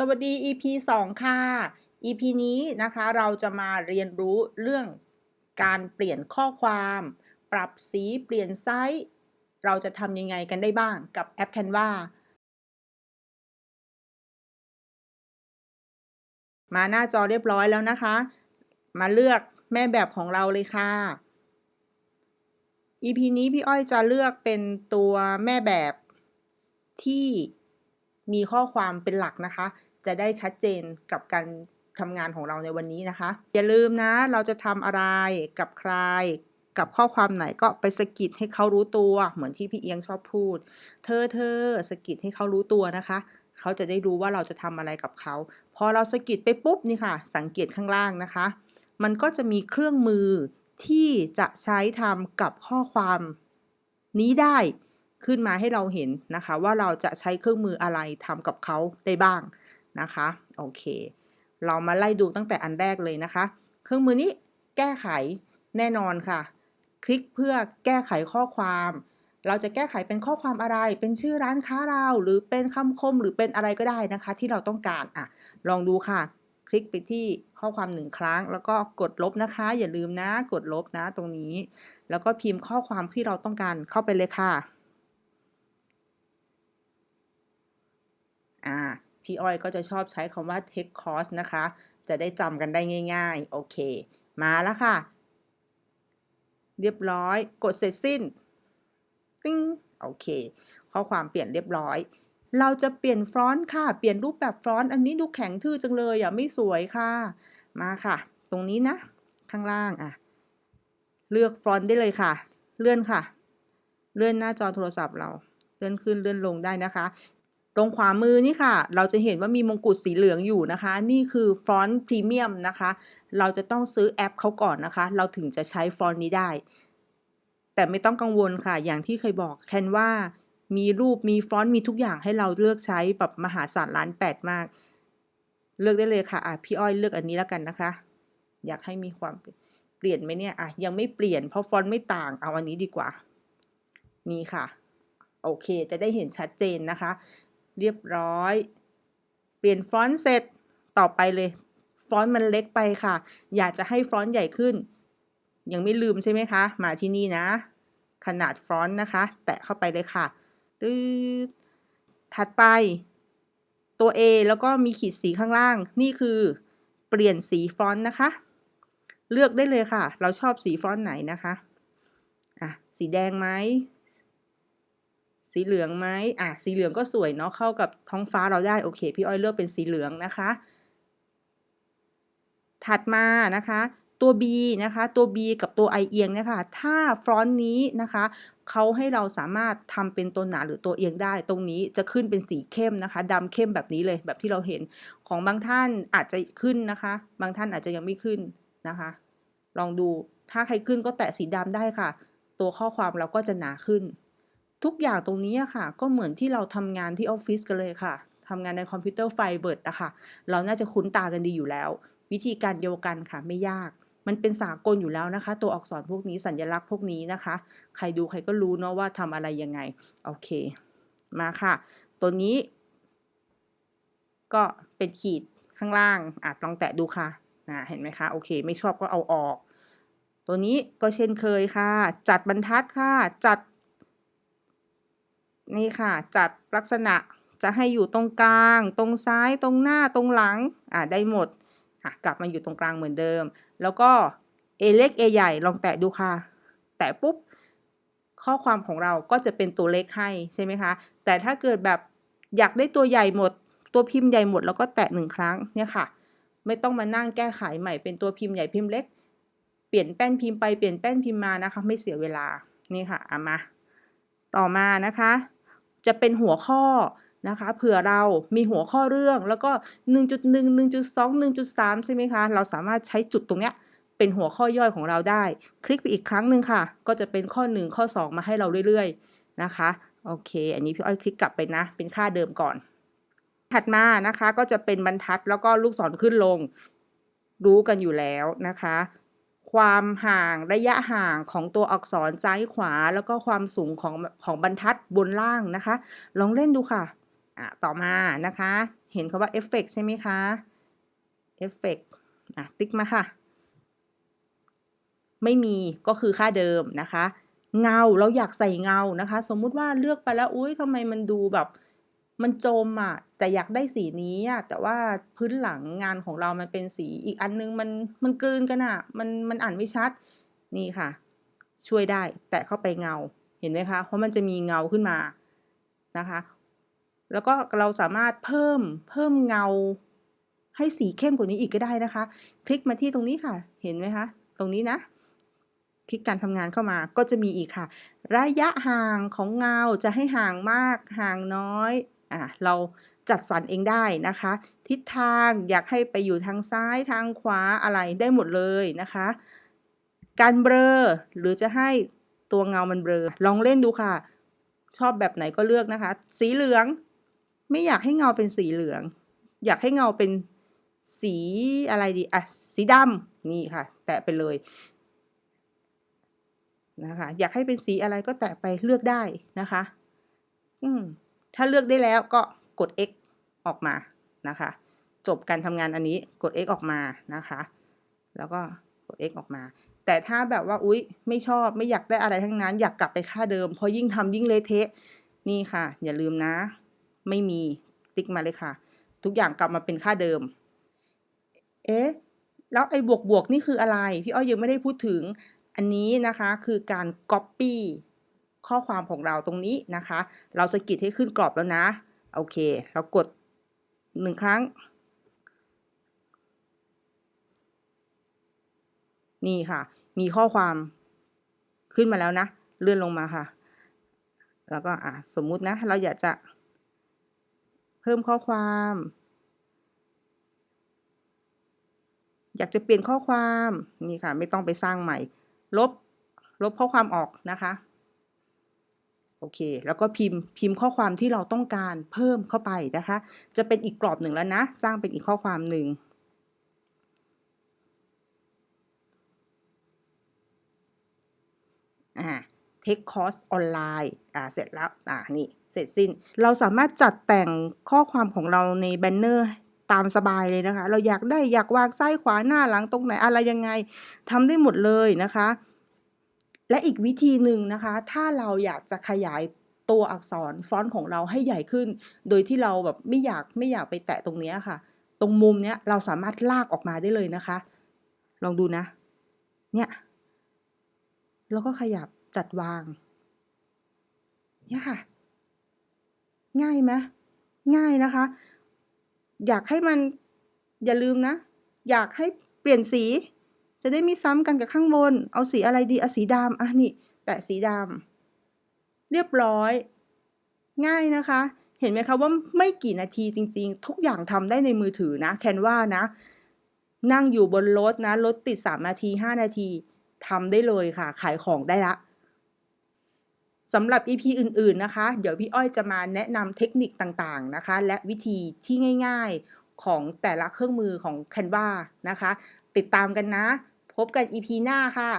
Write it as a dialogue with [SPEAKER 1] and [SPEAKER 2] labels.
[SPEAKER 1] สวัสดี EP 2 ค่ะ EP นี้นะคะเราจะมาเรียนรู้เรื่องการเปลี่ยนข้อความ ปรับสีเปลี่ยนไซส์เราจะทำยังไงกันได้บ้างกับแอป Canva มาหน้าจอเรียบร้อยแล้วนะคะ มาเลือกแม่แบบของเราเลยค่ะ EP นี้พี่อ้อยจะเลือกเป็นตัวแม่แบบที่มีข้อความเป็นหลักนะคะ จะได้ชัดเจนกับการทำงานของเราในวันนี้นะคะ อย่าลืมนะเราจะทำอะไรกับใคร กับข้อความไหนก็ไปสกิดให้เขารู้ตัว เหมือนที่พี่เอียงชอบพูด เธอเธอสกิดให้เขารู้ตัวนะคะ เขาจะได้รู้ว่าเราจะทำอะไรกับเขา พอเราสกิดไปปุ๊บนี่ค่ะ สังเกตข้างล่างนะคะ มันก็จะมีเครื่องมือที่จะใช้ทำกับข้อความนี้ได้ขึ้นมาให้เราเห็นนะคะ ว่าเราจะใช้เครื่องมืออะไรทำกับเขาได้บ้าง นะคะโอเค เรามาไล่ดูตั้งแต่อันแรกเลยนะคะ เครื่องมือนี้แก้ไขแน่นอนค่ะ คลิกเพื่อแก้ไขข้อความ เราจะแก้ไขเป็นข้อความอะไร เป็นชื่อร้านค้าเราหรือเป็นคำคมหรือเป็นอะไรก็ได้นะคะ ที่เราต้องการอะลองดูค่ะ คลิกไปที่ข้อความหนึ่งครั้ง แล้วก็กดลบนะคะ อย่าลืมนะกดลบนะตรงนี้ แล้วก็พิมพ์ข้อความที่เราต้องการเข้าไปเลยค่ะอ่า พี่อ้อยก็จะชอบใช้คำว่า take course นะคะ จะได้จำกันได้ง่าย ๆ โอเค มาแล้วค่ะ เรียบร้อย กดเสร็จสิ้น ติ้ง โอเค ข้อความเปลี่ยนเรียบร้อย เราจะเปลี่ยนฟอนต์ค่ะ เปลี่ยนรูปแบบฟอนต์ อันนี้ดูแข็งทื่อจังเลยอะไม่สวยค่ะ มาค่ะ ตรงนี้นะ ข้างล่างอะ เลือกฟอนต์ได้เลยค่ะ เลื่อนค่ะ เลื่อนหน้าจอโทรศัพท์เราเลื่อนขึ้นเลื่อนลงได้นะคะ ตรงขวามือนี่ค่ะ เราจะเห็นว่ามีมงกุฎสีเหลืองอยู่นะคะ นี่คือฟอนต์พรีเมียมนะคะ เราจะต้องซื้อแอปเขาก่อนนะคะ เราถึงจะใช้ฟอนต์นี้ได้ แต่ไม่ต้องกังวลค่ะ อย่างที่เคยบอกแคนว่า มีรูปมีฟอนต์มีทุกอย่างให้เราเลือกใช้แบบมหาศาลล้านแปดมาก เลือกได้เลยค่ะอะพี่อ้อยเลือกอันนี้แล้วกันนะคะ อยากให้มีความเปลี่ยนไหมเนี่ยอะยังไม่เปลี่ยนเพราะฟอนต์ไม่ต่างเอาอันนี้ดีกว่า นี่ค่ะ โอเค จะได้เห็นชัดเจนนะคะ เรียบร้อย เปลี่ยนฟอนต์เสร็จต่อไปเลย ฟอนต์มันเล็กไปค่ะ อยากจะให้ฟอนต์ใหญ่ขึ้น ยังไม่ลืมใช่ไหมคะ มาที่นี่นะ ขนาดฟอนต์นะคะ แตะเข้าไปเลยค่ะตืดถัดไป ตัว A แล้วก็มีขีดสีข้างล่าง นี่คือเปลี่ยนสีฟอนต์นะคะ เลือกได้เลยค่ะ เราชอบสีฟอนต์ไหนนะคะ อะ สีแดงไหม สีเหลืองไหมอะสีเหลืองก็สวยเนาะเข้ากับท้องฟ้าเราได้โอเค พี่อ้อยเลือกเป็นสีเหลืองนะคะ ถัดมานะคะตัว B นะคะ ตัว B กับตัว I เอียงนี่ยค่ะถ้าฟรอนต์นี้นะคะเขาให้เราสามารถทำเป็นตัวหนาหรือตัวเอียงได้ ตรงนี้จะขึ้นเป็นสีเข้มนะคะดำเข้มแบบนี้เลยแบบที่เราเห็นของบางท่านอาจจะขึ้นนะคะ บางท่านอาจจะยังไม่ขึ้นนะคะ ลองดูถ้าใครขึ้นก็แตะสีดำได้ค่ะ ตัวข้อความเราก็จะหนาขึ้น ทุกอย่างตรงนี้ค่ะ ก็เหมือนที่เราทำงานที่ออฟฟิศกันเลยค่ะทำงานในคอมพิวเตอร์ไฟเบิร์ดอะคะเราน่าจะคุ้นตากันดีอยู่แล้ว วิธีการเดียวกันค่ะไม่ยาก มันเป็นสากลอยู่แล้วนะคะ ตัวอักษรพวกนี้สัญลักษณ์พวกนี้นะคะ ใครดูใครก็รู้เนาะว่าทำอะไรยังไง โอเค มาค่ะ ตัวนี้ ก็เป็นขีดข้างล่างอะลองแตะดูค่ะนะเห็นไหมคะ โอเค ไม่ชอบก็เอาออก ตัวนี้ก็เช่นเคยค่ะ จัดบรรทัดค่ะ จัด นี่ค่ะ จัดลักษณะจะให้อยู่ตรงกลาง ตรงซ้ายตรงหน้าตรงหลังอ่าได้หมดอะกลับมาอยู่ตรงกลางเหมือนเดิม แล้วก็ A เล็ก A ใหญ่ลองแตะดูค่ะ แตะปุ๊บ ข้อความของเราก็จะเป็นตัวเล็กให้ใช่ไหมคะ แต่ถ้าเกิดแบบอยากได้ตัวใหญ่หมด ตัวพิมพ์ใหญ่หมดแล้วก็แตะหนึ่งครั้งเนี่ยค่ะ ไม่ต้องมานั่งแก้ไขใหม่เป็นตัวพิมพ์ใหญ่พิมพ์เล็ก เปลี่ยนแป้นพิมพ์ไปเปลี่ยนแป้นพิมพ์มานะคะ ไม่เสียเวลานี่ค่ะเอามา ต่อมานะคะ จะเป็นหัวข้อนะคะเผื่อเรามีหัวข้อเรื่องแล้วก็ 1.1 1.2 1.3 ใช่ไหมคะ เราสามารถใช้จุดตรงเนี้ยเป็นหัวข้อย่อยของเราได้ คลิกไปอีกครั้งหนึ่งค่ะ ก็จะเป็นข้อ 1 ข้อ 2 มาให้เราเรื่อยๆนะคะ โอเค อันนี้พี่อ้อยคลิกกลับไปนะ เป็นค่าเดิมก่อน ถัดมานะคะก็จะเป็นบรรทัดแล้วก็ลูกศรขึ้นลง รู้กันอยู่แล้วนะคะ ความห่างระยะห่างของตัวอักษรซ้ายขวา แล้วก็ความสูงของของบรรทัดบนล่างนะคะ ลองเล่นดูค่ะอะ ต่อมานะคะ เห็นคาว่าเอฟเฟกใช่ไหมคะเอฟเฟกอะ ติ๊กมาค่ะ ไม่มีก็คือค่าเดิมนะคะ เงาเราอยากใส่เงานะคะ สมมุติว่าเลือกไปแล้วอุ้ยทำไมมันดูแบบ มันจมอะแต่อยากได้สีนี้อะแต่ว่าพื้นหลังงานของเรามันเป็นสีอีกอันนึงมันมันกลืนกันอะมันมันอ่านไม่ชัดนี่ค่ะ ช่วยได้แตะเข้าไปเงาเห็นไหมคะ เพราะมันจะมีเงาขึ้นมานะคะ แล้วก็เราสามารถเพิ่มเพิ่มเงา ให้สีเข้มกว่านี้อีกก็ได้นะคะ คลิกมาที่ตรงนี้ค่ะ เห็นไหมคะ ตรงนี้นะ คลิกการทำงานเข้ามาก็จะมีอีกค่ะ ระยะห่างของเงาจะให้ห่างมากห่างน้อยอะเราจัดสรรเองได้นะคะ ทิศทางอยากให้ไปอยู่ทางซ้ายทางขวาอะไรได้หมดเลยนะคะ การเบลอหรือจะให้ตัวเงามันเบลอลองเล่นดูค่ะ ชอบแบบไหนก็เลือกนะคะ สีเหลือง ไม่อยากให้เงาเป็นสีเหลือง อยากให้เงาเป็นสีอะไรดีอะสีดำนี่ค่ะ แตะไปเลย นะคะ อยากให้เป็นสีอะไรก็แตะไปเลือกได้นะคะ อืมถ้าเลือกได้แล้วก็กด X ออกมานะคะ จบการทำงานอันนี้กด X ออกมานะคะ แล้วก็กด X ออกมา แต่ถ้าแบบว่าอุ๊ย ไม่ชอบไม่อยากได้อะไรทั้งนั้น อยากกลับไปค่าเดิม เพราะยิ่งทำยิ่งเละเทะนี่ค่ะ อย่าลืมนะ ไม่มีติ๊กมาเลยค่ะ ทุกอย่างกลับมาเป็นค่าเดิม เอ๊ะแล้วไอ้บวกบวกนี่คืออะไร พี่อ้อยยังไม่ได้พูดถึง อันนี้นะคะคือการ Copy ข้อความของเราตรงนี้นะคะ เราสกิดให้ขึ้นกรอบแล้วนะ โอเค เรากดหนึ่งครั้ง นี่ค่ะ มีข้อความขึ้นมาแล้วนะ เลื่อนลงมาค่ะ แล้วก็อะสมมุตินะ เราอยากจะเพิ่มข้อความ อยากจะเปลี่ยนข้อความ นี่ค่ะ ไม่ต้องไปสร้างใหม่ ลบ ลบข้อความออกนะคะ โอเค แล้วก็พิมพ์ พิมพ์ข้อความที่เราต้องการเพิ่มเข้าไปนะคะ จะเป็นอีกกรอบหนึ่งแล้วนะ สร้างเป็นอีกข้อความหนึ่งอ่า take course ออนไลน์อ่า เสร็จแล้ว อ่า นี่ เสร็จสิ้น เราสามารถจัดแต่งข้อความของเราในแบนเนอร์ ตามสบายเลยนะคะ เราอยากได้อยากวางซ้ายขวาหน้าหลังตรงไหนอะไรยังไงทำได้หมดเลยนะคะ และอีกวิธีหนึ่งนะคะ ถ้าเราอยากจะขยายตัวอักษรฟอนต์ของเราให้ใหญ่ขึ้น โดยที่เราแบบไม่อยากไม่อยากไปแตะตรงเนี้ยค่ะ ตรงมุมเนี้ยเราสามารถลากออกมาได้เลยนะคะ ลองดูนะ เนี่ยแล้วก็ขยับจัดวาง เนี่ยค่ะ ง่ายไหมง่ายนะคะ อยากให้มันอย่าลืมนะ อยากให้เปลี่ยนสี จะได้ไม่ซ้ำกันกับข้างบน เอาสีอะไรดีเอาสีดำอะนี่แตะสีดำเรียบร้อย ง่ายนะคะ เห็นไหมคะว่าไม่กี่นาทีจริง ๆ ทุกอย่างทำได้ในมือถือนะแคนวานะ นั่งอยู่บนรถนะ รถติดสามนาทีห้านาทีทำได้เลยค่ะ ขายของได้ละ สำหรับ EP อื่นๆนะคะ เดี๋ยวพี่อ้อยจะมาแนะนำเทคนิคต่างๆนะคะ และวิธีที่ง่ายๆของแต่ละเครื่องมือของ Canva นะคะ ติดตามกันนะ พบกัน EP หน้าค่ะ